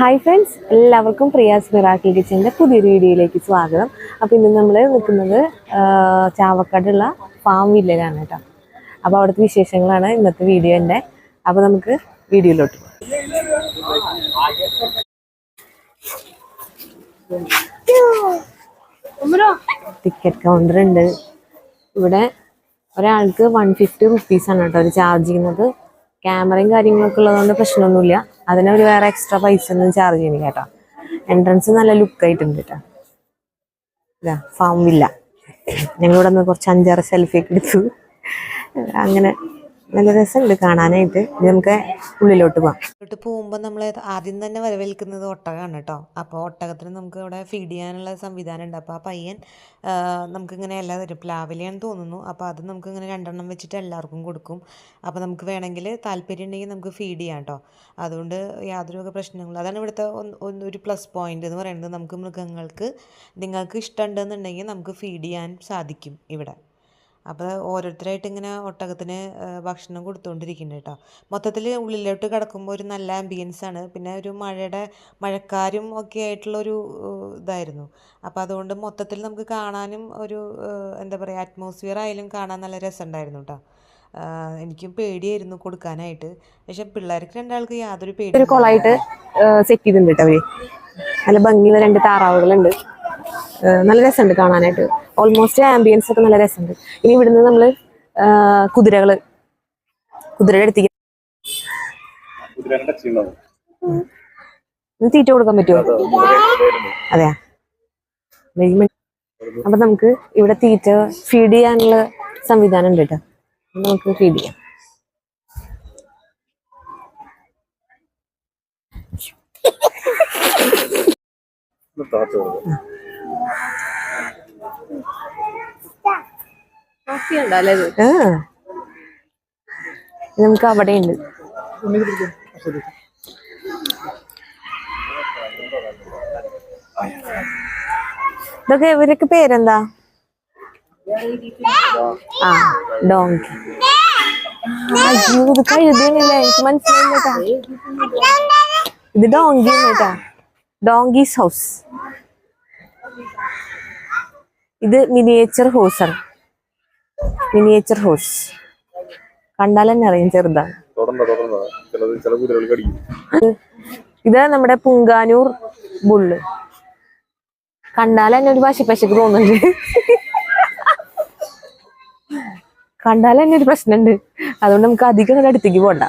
Hi friends എല്ലാവർക്കും Priya's miracle കിച്ചന്റെ പുതിയൊരു വീഡിയോയിലേക്ക് സ്വാഗതം. അപ്പോൾ ഇന്ന് നമ്മൾ നിൽക്കുന്നത് ചാവക്കാടുള്ള ഫാം വില്ലയിലാണ് കേട്ടോ. അപ്പോൾ അവിടുത്തെ വിശേഷങ്ങളാണ് ഇന്നത്തെ വീഡിയോ എന്റെ അപ്പോൾ നമുക്ക് വീഡിയോയിലോട്ട് പോകാം ടിക്കറ്റ് കൗണ്ടർ ഉണ്ട്. ഇവിടെ ഒരാൾക്ക് വൺ ഫിഫ്റ്റി റുപ്പീസാണ് കേട്ടോ അവർ ചാർജ് ചെയ്യുന്നത്. ക്യാമറയും കാര്യങ്ങളൊക്കെ ഉള്ളതുകൊണ്ട് പ്രശ്നമൊന്നുമില്ല. അതിന് അവർ വേറെ എക്സ്ട്രാ പൈസ ഒന്നും ചാർജ് ചെയ്യുന്നു കേട്ടോ. എൻട്രൻസ് നല്ല ലുക്കായിട്ടുണ്ട് കേട്ടോ. ഇതാ ഫാം വില്ല ഞങ്ങളിവിടെ നിന്ന് കുറച്ച് അഞ്ചാറ് സെൽഫി ഒക്കെ എടുത്തു. അങ്ങനെ നല്ല രസമുണ്ട് കാണാനായിട്ട്. ഇനി നമുക്ക് ഉള്ളിലോട്ട് പോകാം ഉള്ളിലോട്ട് പോകുമ്പോൾ നമ്മൾ ആദ്യം തന്നെ വരവേൽക്കുന്നത് ഒട്ടകമാണ് കേട്ടോ. അപ്പോൾ ഒട്ടകത്തിന് നമുക്ക് ഇവിടെ ഫീഡ് ചെയ്യാനുള്ള സംവിധാനം ഉണ്ട്. അപ്പോൾ ആ പയ്യൻ നമുക്കിങ്ങനെ എല്ലാ തരും. പ്ലാവിലെയാണെന്ന് തോന്നുന്നു. അപ്പോൾ അത് നമുക്കിങ്ങനെ രണ്ടെണ്ണം വെച്ചിട്ട് എല്ലാവർക്കും കൊടുക്കും. അപ്പോൾ നമുക്ക് വേണമെങ്കിൽ താല്പര്യം ഉണ്ടെങ്കിൽ നമുക്ക് ഫീഡ് ചെയ്യാം കേട്ടോ. അതുകൊണ്ട് യാതൊരു പ്രശ്നങ്ങളും അതാണ് ഇവിടുത്തെ ഒരു പ്ലസ് പോയിന്റ് എന്ന് പറയുന്നത്. നമുക്ക് മൃഗങ്ങൾക്ക് നിങ്ങൾക്ക് ഇഷ്ടമുണ്ടെന്നുണ്ടെങ്കിൽ നമുക്ക് ഫീഡ് ചെയ്യാൻ സാധിക്കും ഇവിടെ. അപ്പോൾ ഓരോരുത്തരായിട്ട് ഇങ്ങനെ ഒട്ടകത്തിന് ഭക്ഷണം കൊടുത്തുകൊണ്ടിരിക്കുന്നുണ്ട് കേട്ടോ. മൊത്തത്തിൽ ഉള്ളിലോട്ട് കിടക്കുമ്പോൾ ഒരു നല്ല ആംബിയൻസ് ആണ്. പിന്നെ ഒരു മഴയുടെ മഴക്കാരും ഒക്കെ ആയിട്ടുള്ളൊരു ഇതായിരുന്നു. അപ്പോൾ അതുകൊണ്ട് മൊത്തത്തിൽ നമുക്ക് കാണാനും ഒരു എന്താ പറയുക അറ്റ്മോസ്ഫിയർ ആയാലും കാണാൻ നല്ല രസമുണ്ടായിരുന്നു കേട്ടോ. എനിക്കും പേടിയായിരുന്നു കൊടുക്കാനായിട്ട്. പക്ഷെ പിള്ളേർക്ക് രണ്ടാൾക്ക് യാതൊരു പേടി കുളമായിട്ട് സെറ്റ് ചെയ്തിട്ടുണ്ട് കേട്ടോ അവർ. നല്ല ഭംഗിയുള്ള രണ്ട് താറാവുകളുണ്ട്. നല്ല രസമുണ്ട് കാണാനായിട്ട്. ഓൾമോസ്റ്റ് ആംബിയൻസ് ഒക്കെ നല്ല രസമുണ്ട്. ഇനി ഇവിടുന്ന് നമ്മൾ കുതിരകൾ. കുതിരയുടെ അടുത്തേക്ക് തീറ്റ കൊടുക്കാൻ പറ്റുമോ? അതെയാ? അപ്പൊ നമുക്ക് ഇവിടെ തീറ്റ ഫീഡ് ചെയ്യാനുള്ള സംവിധാനം ഉണ്ട് കേട്ടോ. നമുക്ക് ഫീഡ് ചെയ്യാം. ആ നമുക്ക് അവിടെ ഉണ്ട് ഇതൊക്കെ ഇവരൊക്കെ പേരെന്താ? ആ ഡോങ്കി. അയ്യോ ഇത് കഴുതിയല്ലേ എനിക്ക് മനസ്സിലായില്ല ഇത് ഡോങ്കി കേട്ടാ. Donkeys house. ഇത് മിനിയേച്ചർ ഹോസ് ആണ്. മിനിയേച്ചർ ഹോസ് കണ്ടാൽ തന്നെ അറിയാം ചെറുതാണ് കടിക്കും. ഇത് നമ്മുടെ പുങ്കാനൂർ ബുള്ള് കണ്ടാൽ തന്നെ ഒരു പശു പശക്ക് തോന്നുന്നുണ്ട്. കണ്ടാൽ തന്നെ ഒരു പ്രശ്നമുണ്ട്. അതുകൊണ്ട് നമുക്ക് അധികം അടുത്തേക്ക് പോണ്ട.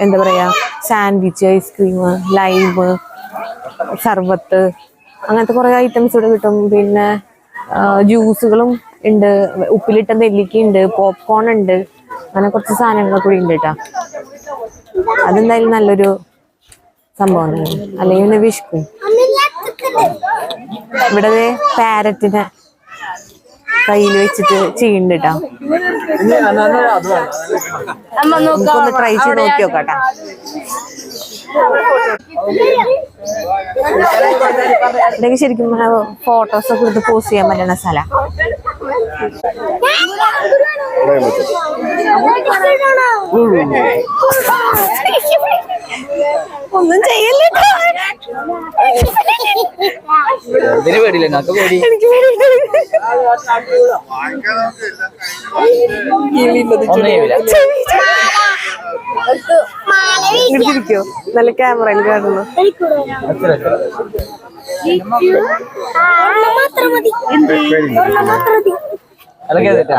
എന്താ പറയാ സാൻഡ്വിച്ച് ഐസ്ക്രീം ലൈവ് സർബത്ത് അങ്ങനത്തെ കുറെ ഐറ്റംസ് ഇവിടെ കിട്ടും. പിന്നെ ജ്യൂസുകളും ഉണ്ട്. ഉപ്പിലിട്ട നെല്ലിക്ക ഉണ്ട് പോപ്കോൺ ഉണ്ട്. അങ്ങനെ കുറച്ച് സാധനങ്ങളൊക്കെ കൂടി ഉണ്ട് കേട്ടോ. അതെന്തായാലും നല്ലൊരു സംഭവമാണ്. അല്ലെങ്കിൽ വിഷ്കും. ഇവിടെ പാരറ്റിനെ കയ്യിൽ വെച്ചിട്ട് ചെയ്യുന്നുണ്ട് കേട്ടോ നമുക്കൊന്ന് ട്രൈ ചെയ്ത് നോക്കി നോക്കാട്ടാ. ഇതൊക്കെ ശരിക്കും ഫോട്ടോസ് ഒക്കെ എടുത്ത് പോസ്റ്റ് ചെയ്യാൻ പറ്റുന്ന സ്ഥലം. ഒന്നും ചെയ്യല്ലേ ഇതിന് പേടിയില്ല ഞങ്ങൾക്ക് പേടി. എനിക്ക് തിരിക്കോ നല്ല ക്യാമറയിൽ കാണുന്നു. അല്ലെങ്കിൽ ചെയ്തിട്ടാ?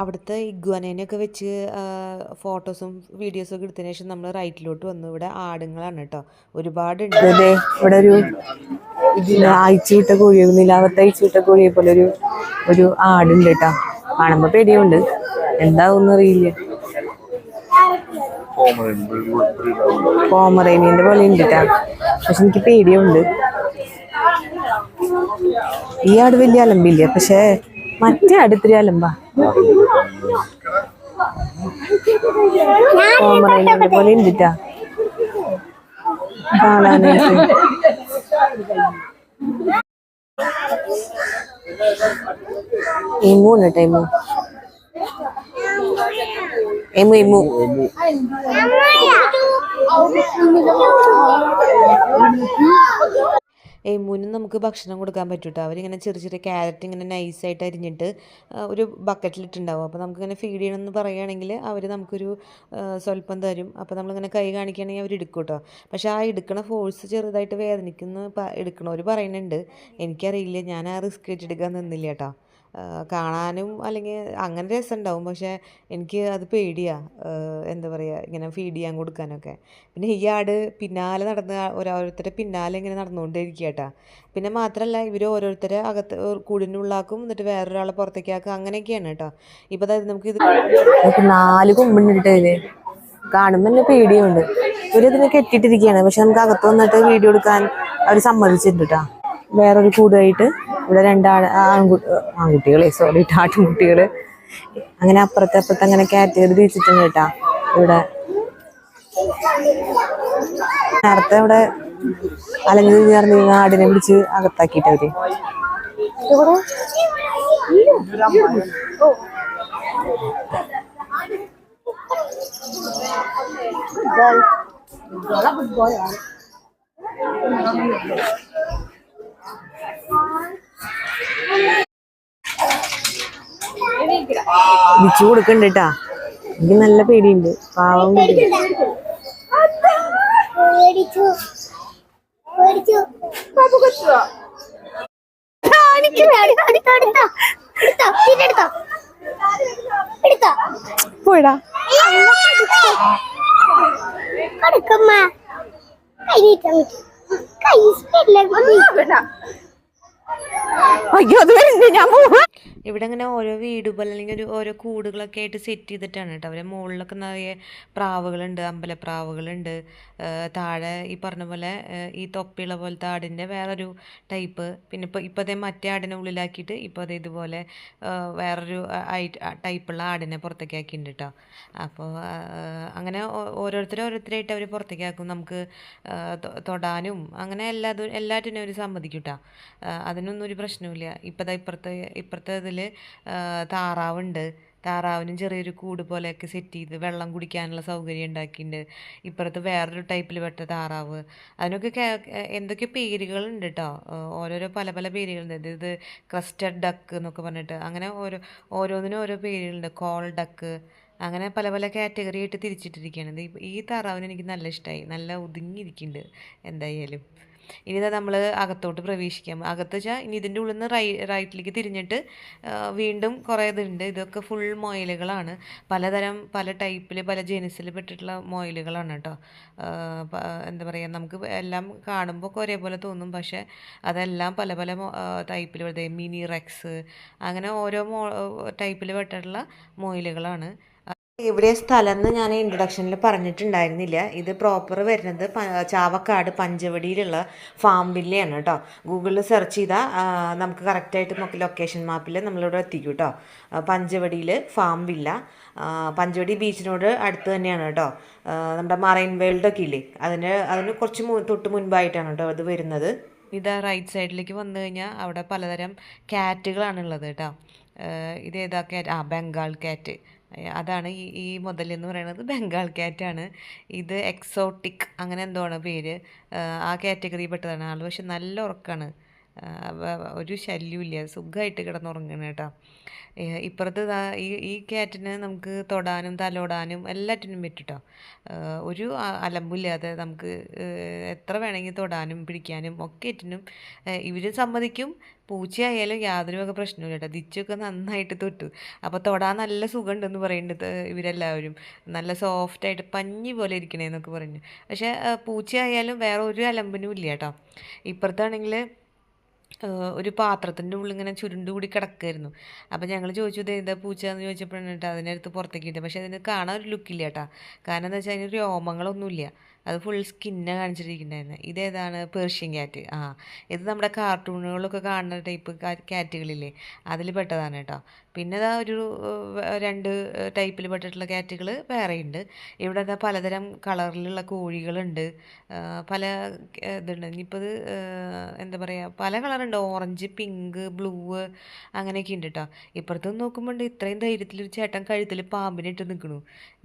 അവിടുത്തെ ഇഗ്വാനേനെയൊക്കെ വെച്ച് ഫോട്ടോസും വീഡിയോസും ഒക്കെ എടുത്തതിന് ശേഷം നമ്മൾ റൈറ്റിലോട്ട് വന്നു. ഇവിടെ ആടുങ്ങളാണ് കേട്ടോ. ഒരുപാടുണ്ട്. ഇവിടെ ഒരു അയച്ചു വിട്ട കോഴി നിലാവത്ത് അയച്ചു വിട്ട കോഴിയെ പോലെ ഒരു ഒരു ആടുണ്ട് കേട്ടോ. കാണുമ്പോ പേടിയുണ്ട്. എന്താവും അറിയില്ല. കോമറേനിയന്റെ പോലെ ഉണ്ട് കേട്ടോ. പക്ഷെ എനിക്ക് പേടിയുണ്ട്. ഈ ആട് വലിയ അലമ്പില്ല? പക്ഷെ മറ്റേ ഇത്തിരി അലമ്പാ പോമറേനിയന്റെ പോലെ ഉണ്ട് ട്ടാ. കാണാനായിട്ട് എമു ഉണ്ട് ട്ടോ, എമു എമു എമു എമ്മുനും നമുക്ക് ഭക്ഷണം കൊടുക്കാൻ പറ്റും കേട്ടോ അവരിങ്ങനെ ചെറിയ ചെറിയ ക്യാരറ്റ് ഇങ്ങനെ നൈസായിട്ട് അരിഞ്ഞിട്ട് ഒരു ബക്കറ്റിലിട്ടുണ്ടാവും അപ്പോൾ നമുക്കിങ്ങനെ ഫീഡ് ചെയ്യണമെന്ന് പറയുകയാണെങ്കിൽ അവർ നമുക്കൊരു സ്വല്പം തരും. അപ്പോൾ നമ്മളിങ്ങനെ കൈ കാണിക്കുകയാണെങ്കിൽ അവർ എടുക്കും കേട്ടോ പക്ഷേ ആ എടുക്കണ ഫോഴ്സ് ചെറുതായിട്ട് വേദനിക്കുന്നു എടുക്കണവർ പറയുന്നുണ്ട്. എനിക്കറിയില്ല ഞാൻ ആ റിസ്ക് ഏറ്റെടുക്കാൻ നിന്നില്ല കേട്ടോ. കാണാനും അല്ലെങ്കിൽ അങ്ങനെ രസമുണ്ടാവും പക്ഷേ എനിക്ക് അത് പേടിയാണ് എന്താ പറയുക ഇങ്ങനെ ഫീഡ് ചെയ്യാൻ കൊടുക്കാനൊക്കെ. പിന്നെ ഈ ആട് പിന്നാലെ നടന്ന് ഓരോരുത്തരുടെ പിന്നാലെ ഇങ്ങനെ നടന്നുകൊണ്ടിരിക്കുക കേട്ടോ പിന്നെ മാത്രമല്ല ഇവർ ഓരോരുത്തരെ അകത്ത് കൂടിനുള്ളാക്കും എന്നിട്ട് വേറൊരാളെ പുറത്തേക്കാക്കും അങ്ങനെയൊക്കെയാണ് കേട്ടോ ഇപ്പം അതായത് നമുക്ക് ഇത് നാല് കൊമ്പിണ്ടിട്ടേ കാണുമ്പോൾ കാണുമ്പോ തന്നെ പേടിയുണ്ട്. ഇവരിതിനെ കെട്ടിട്ടിരിക്കുകയാണ് പക്ഷെ നമുക്ക് അകത്ത് വന്നിട്ട് വീഡിയോ എടുക്കാൻ അവർ സമ്മതിച്ചിട്ടുണ്ട് കേട്ടോ വേറൊരു കൂടുമായിട്ട് ഇവിടെ രണ്ടാൾ ആൺകുട്ടി ആൺകുട്ടികളെ സോറി ആട്ടിൻകുട്ടികൾ അങ്ങനെ അപ്പുറത്തെ അപ്പുറത്തെ അങ്ങനെ കാറ്റഗറി തിരിച്ചിട്ടുണ്ട് കേട്ടാ. ഇവിടെ നേരത്തെ ഇവിടെ അലഞ്ഞു ചേർന്ന് ആടിനെ പിടിച്ച് അകത്താക്കിയിട്ടവര് വിച്ചു കൊടുക്കണ്ട കേട്ടാ എനിക്ക് നല്ല പേടിയുണ്ട്. പാവം. പോയിടാ. കൊടുക്കമ്മ. കൈ. കൈ അയ്യോ അത് വരുന്നുണ്ട് ഞാൻ പോവാ ഇവിടെ ഇങ്ങനെ ഓരോ വീടുകൾ അല്ലെങ്കിൽ ഒരു ഓരോ കൂടുകളൊക്കെ ആയിട്ട് സെറ്റ് ചെയ്തിട്ടാണ് കേട്ടോ അവരെ മുകളിലൊക്കെ നിറയെ പ്രാവുകളുണ്ട് അമ്പലപ്രാവുകളുണ്ട്. താഴെ ഈ പറഞ്ഞ പോലെ ഈ തൊപ്പിയുള്ള പോലത്തെ ആടിന്റെ വേറൊരു ടൈപ്പ്. പിന്നെ ഇപ്പോൾ ഇപ്പോൾ അതേ മറ്റേ ആടിനെ ഉള്ളിലാക്കിയിട്ട് ഇപ്പോൾ അതേ ഇതുപോലെ വേറൊരു ടൈപ്പുള്ള ആടിനെ പുറത്തേക്ക് ആക്കിയിട്ടുണ്ട് കേട്ടോ അപ്പോൾ അങ്ങനെ ഓരോരുത്തരും ഓരോരുത്തരായിട്ട് അവർ പുറത്തേക്ക് ആക്കും. നമുക്ക് തൊടാനും അങ്ങനെ എല്ലാതും എല്ലാറ്റിനും അവർ സമ്മതിക്കും കേട്ടോ അതിനൊന്നും ഒരു പ്രശ്നമില്ല ഇപ്പോഴത്തെ ഇപ്പുറത്തെ ഇപ്പുറത്തെ ഇതിൽ താറാവുണ്ട്. താറാവിനും ചെറിയൊരു കൂട് പോലെയൊക്കെ സെറ്റ് ചെയ്ത് വെള്ളം കുടിക്കാനുള്ള സൗകര്യം ഉണ്ടാക്കിയിട്ടുണ്ട്. ഇപ്പുറത്ത് വേറൊരു ടൈപ്പിൽ പെട്ട താറാവ്. അതിനൊക്കെ എന്തൊക്കെ പേരുകളുണ്ട് കേട്ടോ ഓരോരോ പല പല പേരുകളുണ്ട്. ഇത് ക്രസ്റ്റഡ് ഡക്ക് എന്നൊക്കെ പറഞ്ഞിട്ട്. അങ്ങനെ ഓരോ ഓരോന്നിനും ഓരോ പേരുകളുണ്ട്. Call duck. അങ്ങനെ പല പല കാറ്റഗറി ആയിട്ട് തിരിച്ചിട്ടിരിക്കുകയാണ് ഈ താറാവിന് എനിക്ക് നല്ല ഇഷ്ടമായി നല്ല ഒതുങ്ങിയിരിക്കുന്നുണ്ട് എന്തായാലും. ഇനി ഇതാ നമ്മൾ അകത്തോട്ട് പ്രവേശിക്കാം. അകത്ത് വെച്ചാൽ ഇനി ഇതിന്റെ ഉള്ളിൽ നിന്ന് റൈ റൈറ്റിലേക്ക് തിരിഞ്ഞിട്ട് വീണ്ടും കുറേ ഇതുണ്ട്. ഇതൊക്കെ ഫുൾ മൊയിലുകളാണ്. പലതരം പല ടൈപ്പിൽ പല ജനുസിൽ പെട്ടിട്ടുള്ള മൊയിലുകളാണ് കേട്ടോ എന്താ പറയുക നമുക്ക് എല്ലാം കാണുമ്പോൾ ഒരേപോലെ തോന്നും. പക്ഷേ അതെല്ലാം പല പല ടൈപ്പിൽ വരുന്നത് മിനി റെക്സ് അങ്ങനെ ഓരോ മോ ടൈപ്പിൽ പെട്ടിട്ടുള്ള മൊയിലുകളാണ്. ഇവിടെ സ്ഥലം എന്ന് ഞാൻ ഇൻട്രൊഡക്ഷനിൽ പറഞ്ഞിട്ടുണ്ടായിരുന്നില്ല. ഇത് പ്രോപ്പർ വരുന്നത് ചാവക്കാട് പഞ്ചവടിയിലുള്ള ഫാം വില്ലയാണ് കേട്ടോ ഗൂഗിളിൽ സെർച്ച് ചെയ്താൽ നമുക്ക് കറക്റ്റായിട്ട് നമുക്ക് ലൊക്കേഷൻ മാപ്പിൽ നമ്മളിവിടെ എത്തിക്കും കേട്ടോ പഞ്ചവടിയിൽ ഫാം വില്ല പഞ്ചവടി ബീച്ചിനോട് അടുത്ത് തന്നെയാണ് കേട്ടോ നമ്മുടെ മറൈൻ വേൾഡ് ഒക്കെ ഇല്ലേ? അതിന് അതിന് കുറച്ച് തൊട്ട് മുൻപായിട്ടാണ് കേട്ടോ അത് വരുന്നത്. ഇതാ റൈറ്റ് സൈഡിലേക്ക് വന്നു കഴിഞ്ഞാൽ അവിടെ പലതരം ക്യാറ്റുകളാണ് ഉള്ളത് കേട്ടോ ഏഹ് ഇത് ഏതാ ക്യാറ്റ് ആ ബംഗാൾ ക്യാറ്റ് അതാണ് ഈ ഈ എന്ന് പറയുന്നത് ബംഗാൾ ക്യാറ്റാണ് ഇത് എക്സോട്ടിക് അങ്ങനെ എന്തോ ആണ് പേര് ആ കാറ്റഗറി പെട്ടതാണ്. ആൾ പക്ഷെ നല്ല ഉറക്കമാണ് ഒരു ശല്യമില്ല സുഖമായിട്ട് കിടന്നുറങ്ങണം കേട്ടോ. ഇപ്പുറത്ത് ഈ ഈ ക്യാറ്റിനെ നമുക്ക് തൊടാനും തലോടാനും എല്ലാറ്റിനും പറ്റും ഒരു അലമ്പില്ലാതെ നമുക്ക് എത്ര വേണമെങ്കിൽ തൊടാനും പിടിക്കാനും ഒക്കെ ഒക്കെറ്റിനും ഇവർ സമ്മതിക്കും. പൂച്ചയായാലും യാതൊരു പ്രശ്നമില്ല കേട്ടോ. ദിച്ചൊക്കെ നന്നായിട്ട് തൊട്ടു. അപ്പോൾ തൊടാൻ നല്ല സുഖമുണ്ടെന്ന് പറയുന്നുണ്ട് ത- ഇവരെല്ലാവരും. നല്ല സോഫ്റ്റായിട്ട് പഞ്ഞി പോലെ ഇരിക്കണേന്നൊക്കെ പറഞ്ഞു പക്ഷേ പൂച്ചയായാലും വേറെ ഒരു അലമ്പിനും ഇല്ല കേട്ടോ. ഇപ്പുറത്താണെങ്കിൽ ഒരു പാത്രത്തിന്റെ ഉള്ളിൽ ഇങ്ങനെ ചുരുണ്ട് കൂടി കിടക്കുമായിരുന്നു അപ്പോൾ ഞങ്ങൾ ചോദിച്ചു ഇത് എന്താ പൂച്ച എന്ന് ചോദിച്ചപ്പോഴാണ് കേട്ടോ അതിനടുത്ത് പുറത്തേക്ക് ഇട്ടത്. പക്ഷേ അതിന് കാണാൻ ഒരു ലുക്കില്ല കേട്ടോ. കാരണം എന്താ വെച്ചാൽ അതിന് രോമങ്ങളൊന്നുമില്ല. അത് ഫുൾ സ്കിന്നാണ് കാണിച്ചിട്ടിരിക്കുന്നുണ്ടായിരുന്നു ഇതേതാണ് പേർഷ്യൻ ക്യാറ്റ് ആ ഇത് നമ്മുടെ കാർട്ടൂണുകളൊക്കെ കാണുന്ന ടൈപ്പ് ക്യാറ്റുകളില്ലേ അതിൽ പെട്ടതാണ് കേട്ടോ. പിന്നെ ഇതാ ഒരു രണ്ട് ടൈപ്പിൽ പെട്ടിട്ടുള്ള ക്യാറ്റുകൾ വേറെയുണ്ട് ഇവിടെ ഇതാ പലതരം കളറിലുള്ള കോഴികളുണ്ട്. പല ഇതുണ്ട്. ഇനിയിപ്പോൾ ഇത് എന്താ പറയുക പല കളറുണ്ട് ഓറഞ്ച് പിങ്ക് ബ്ലൂ അങ്ങനെയൊക്കെ ഉണ്ട് കേട്ടോ. ഇപ്പുറത്ത് നോക്കുമ്പോൾ ഇത്രയും ധൈര്യത്തിൽ ചേട്ടൻ കഴുത്തിൽ പാമ്പിനിട്ട് നിൽക്കണു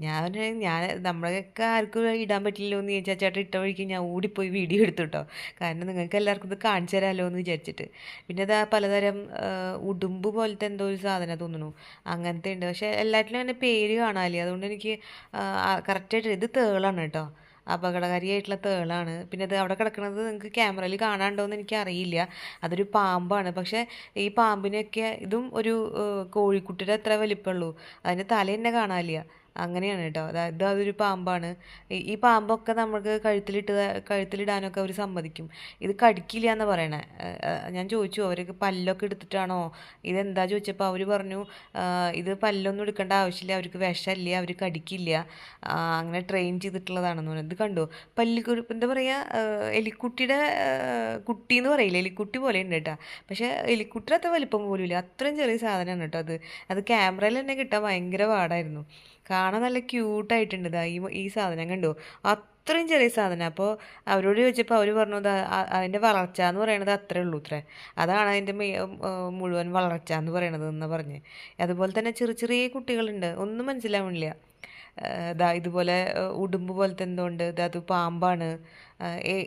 ഞാൻ ഞാൻ നമ്മളൊക്കെ ആർക്കും ഇടാൻ പറ്റില്ലല്ലോ എന്ന് ചോദിച്ചാൽ ചേട്ടൻ ഇട്ട വഴിക്ക് ഞാൻ ഓടിപ്പോയി വീഡിയോ എടുത്തു കേട്ടോ കാരണം നിങ്ങൾക്ക് എല്ലാവർക്കും ഇത് കാണിച്ചു തരാമല്ലോ എന്ന് വിചാരിച്ചിട്ട്. പിന്നെ ഇതാ പലതരം ഉടുമ്പ് പോലത്തെ എന്തോ ഒരു സാധനം തോന്നുന്നു. അങ്ങനത്തെ ഉണ്ട്. പക്ഷേ എല്ലാറ്റിലും അങ്ങനെ പേര് കാണാല്ലേ അതുകൊണ്ട് എനിക്ക് കറക്റ്റായിട്ട് ഇത് തേളാണ് കേട്ടോ. അപകടകാരിയായിട്ടുള്ള തേളാണ്. പിന്നെ അത് അവിടെ കിടക്കുന്നത് നിങ്ങൾക്ക് ക്യാമറയിൽ കാണാണ്ടോയെന്ന് എനിക്ക് അറിയില്ല അതൊരു പാമ്പാണ്. പക്ഷേ ഈ പാമ്പിനെയൊക്കെ ഇതും ഒരു കോഴിക്കുട്ടിയുടെ അത്ര വലിപ്പമുള്ളൂ. അതിന്റെ തല തന്നെ കാണാനില്ല. അങ്ങനെയാണ് കേട്ടോ അതായത് അതൊരു പാമ്പാണ്. ഈ- പാമ്പൊക്കെ നമുക്ക് കഴുത്തിലിട്ട് കഴുത്തിലിടാനൊക്കെ അവർ സമ്മതിക്കും. ഇത് കടിക്കില്ല എന്ന് പറയണേ ഞാൻ ചോദിച്ചു അവർക്ക് പല്ലൊക്കെ എടുത്തിട്ടാണോ? ഇതെന്താ ചോദിച്ചപ്പോൾ അവർ പറഞ്ഞു ഇത് പല്ലൊന്നും എടുക്കേണ്ട ആവശ്യമില്ല അവർക്ക് വിഷമില്ല അവർ കടിക്കില്ല. അങ്ങനെ ട്രെയിൻ ചെയ്തിട്ടുള്ളതാണെന്ന് പറഞ്ഞു. ഇത് കണ്ടു? പല്ലി കുരു- എന്താ പറയുക എലിക്കുട്ടിയുടെ കുട്ടി എന്ന് പറയില്ല? എലിക്കുട്ടി പോലെ ഉണ്ട് കേട്ടോ. പക്ഷേ എലിക്കുട്ടിയുടെ അത്ര വലിപ്പം പോലും ഇല്ല അത്രയും ചെറിയ സാധനമാണ് കേട്ടോ അത്. അത് ക്യാമറയിൽ തന്നെ കിട്ടാൻ ഭയങ്കര പാടായിരുന്നു. കാണാൻ നല്ല ക്യൂട്ടായിട്ടുണ്ട് ഇതാ ഈ ഈ സാധനം കണ്ടോ? അത്രയും ചെറിയ സാധനം. അപ്പോൾ അവരോട് ചോദിച്ചപ്പോൾ അവർ പറഞ്ഞു "ദാ അ- അതിന്റെ വളർച്ച എന്ന് പറയണത് അത്രേ ഉള്ളൂ ഇത്ര. അതാണ് അതിന്റെ മുഴുവൻ വളർച്ച എന്ന് പറയണത് എന്ന് പറഞ്ഞ്. അതുപോലെ തന്നെ ചെറിയ ചെറിയ കുട്ടികളുണ്ട്. ഒന്നും മനസ്സിലാവണില്ല. ഇതാ ഇതുപോലെ ഉടുമ്പ് പോലത്തെ എന്തോ ഉണ്ട് ഇത് അത് പാമ്പാണ്.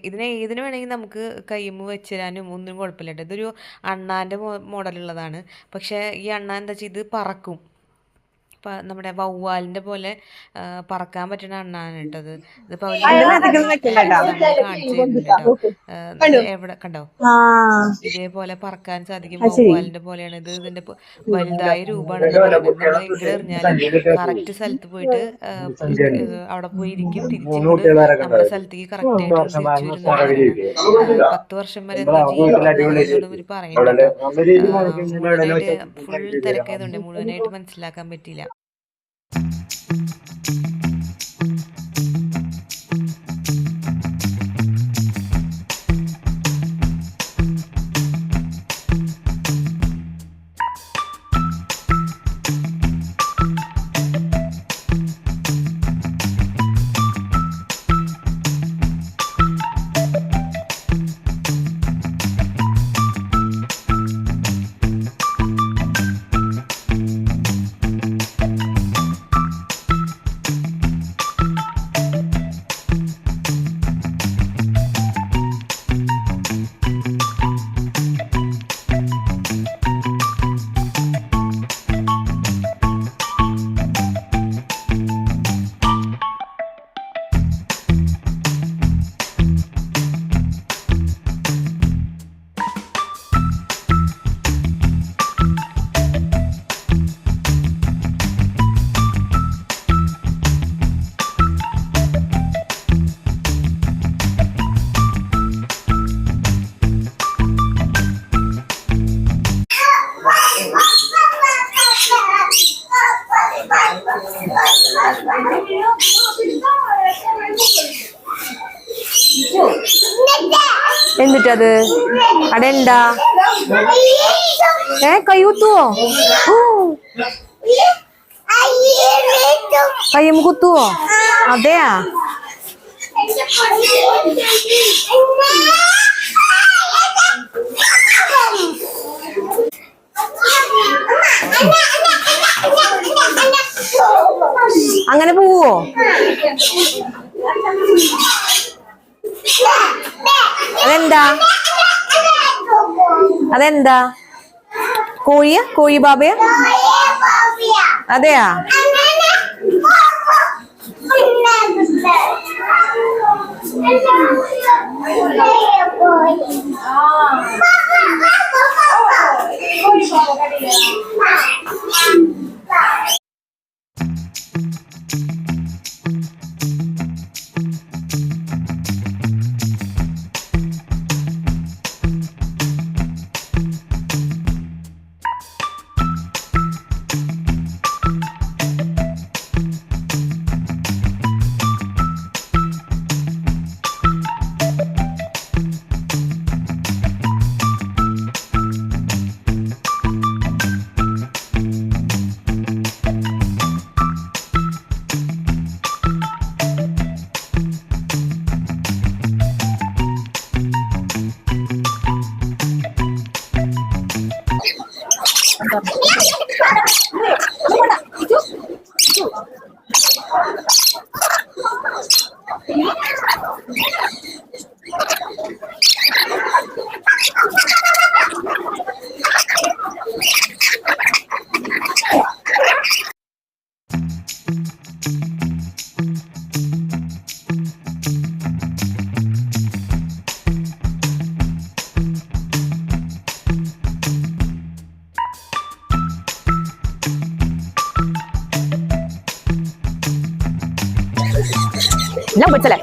ഇതിനെ ഏതിന് വേണമെങ്കിൽ നമുക്ക് കയ്യുമ്മ വെച്ചിരാനും ഒന്നും കുഴപ്പമില്ല ഇതൊരു അണ്ണാന്റെ മോഡലുള്ളതാണ്. പക്ഷേ ഈ അണ്ണാൻ എന്താ വെച്ചാൽ ഇത് പറക്കും. നമ്മുടെ വവ്വാലിന്റെ പോലെ പറക്കാൻ പറ്റുന്ന അണ്ണാണ് കേട്ടത് ഇതിപ്പോ എവിടെ കണ്ടോ? ഇതേപോലെ പറക്കാൻ സാധിക്കും. വവ്വാലിന്റെ പോലെയാണ്. ഇത് ഇതിന്റെ വലുതായ രൂപമാണ് നമ്മൾ ഇവിടെ എറിഞ്ഞാലും കറക്റ്റ് സ്ഥലത്ത് പോയിട്ട് അവിടെ പോയി ഇരിക്കും തിരിച്ചിങ്ങോട്ട് നമ്മുടെ സ്ഥലത്തേക്ക് കറക്റ്റ് ആയിട്ട് പത്ത് വർഷം വരെ പറയുന്നുണ്ട്. ഫുൾ തിരക്കായതുകൊണ്ട് മുഴുവനായിട്ട് മനസ്സിലാക്കാൻ പറ്റിയില്ല. എന്നിട്ടത് ഉണ്ടാ ഏ കൈ കയ്യും കുത്തുവോ അതെയാ? അങ്ങനെ പോവോ? അതെന്താ? അതെന്താ? കോഴിയ? കോഴി ബാബയ അതെയാ ഞാൻ लंबट चला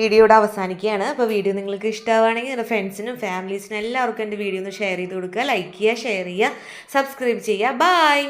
വീഡിയോയുടെ അവസാനിക്കുകയാണ്. അപ്പോൾ വീഡിയോ നിങ്ങൾക്ക് ഇഷ്ടമാവുകയാണെങ്കിൽ നിങ്ങളുടെ ഫ്രണ്ട്സിനും ഫാമിലീസിനും എല്ലാവർക്കും എന്റെ വീഡിയോ ഒന്ന് ഷെയർ ചെയ്ത് കൊടുക്കുക ലൈക്ക് ചെയ്യുക ഷെയർ ചെയ്യുക സബ്സ്ക്രൈബ് ചെയ്യുക. ബായ്